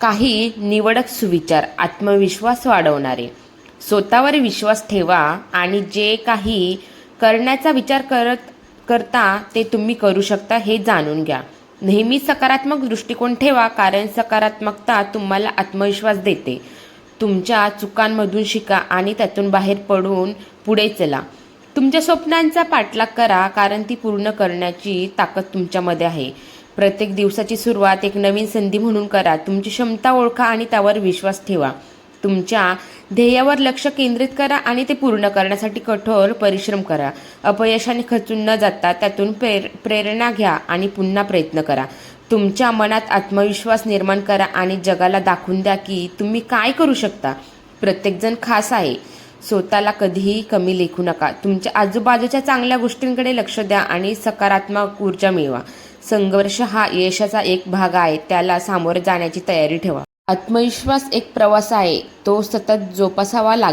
काही निवडक सुविचार आत्मविश्वास वाढवणारे. स्वतःवर विश्वास ठेवा आणि जे काही करण्याचा विचार करत करता ते तुम्ही करू शकता हे जाणून घ्या. नेहमी सकारात्मक दृष्टिकोन ठेवा कारण सकारात्मकता तुम्हाला आत्मविश्वास देते. तुमच्या चुकांमधून शिका आणि त्यातून बाहेर पडून पुढे चला. तुमच्या स्वप्नांचा पाठलाग करा कारण ती पूर्ण करण्याची ताकद तुमच्यामध्ये आहे. प्रत्येक दिवसाची सुरुवात एक नवीन संधी म्हणून करा. तुमची क्षमता ओळखा आणि त्यावर विश्वास ठेवा. तुमच्या ध्येयावर लक्ष केंद्रित करा आणि ते पूर्ण करण्यासाठी कठोर परिश्रम करा. अपयशाने खचून न जाता त्यातून प्रेर प्रेरणा घ्या आणि पुन्हा प्रयत्न करा. तुमच्या मनात आत्मविश्वास निर्माण करा आणि जगाला दाखवून द्या की तुम्ही काय करू शकता. प्रत्येकजण खास आहे. स्वतःला कधीही कमी लेखू नका. तुमच्या आजूबाजूच्या चांगल्या गोष्टींकडे लक्ष द्या आणि सकारात्मक ऊर्जा मिळवा. संघर्ष हा यशाचा एक भाग आहे. त्याला सामोरे जाण्याची तयारी ठेवा. आत्मविश्वास एक प्रवास आहे. तो सतत जोपासावा लागेल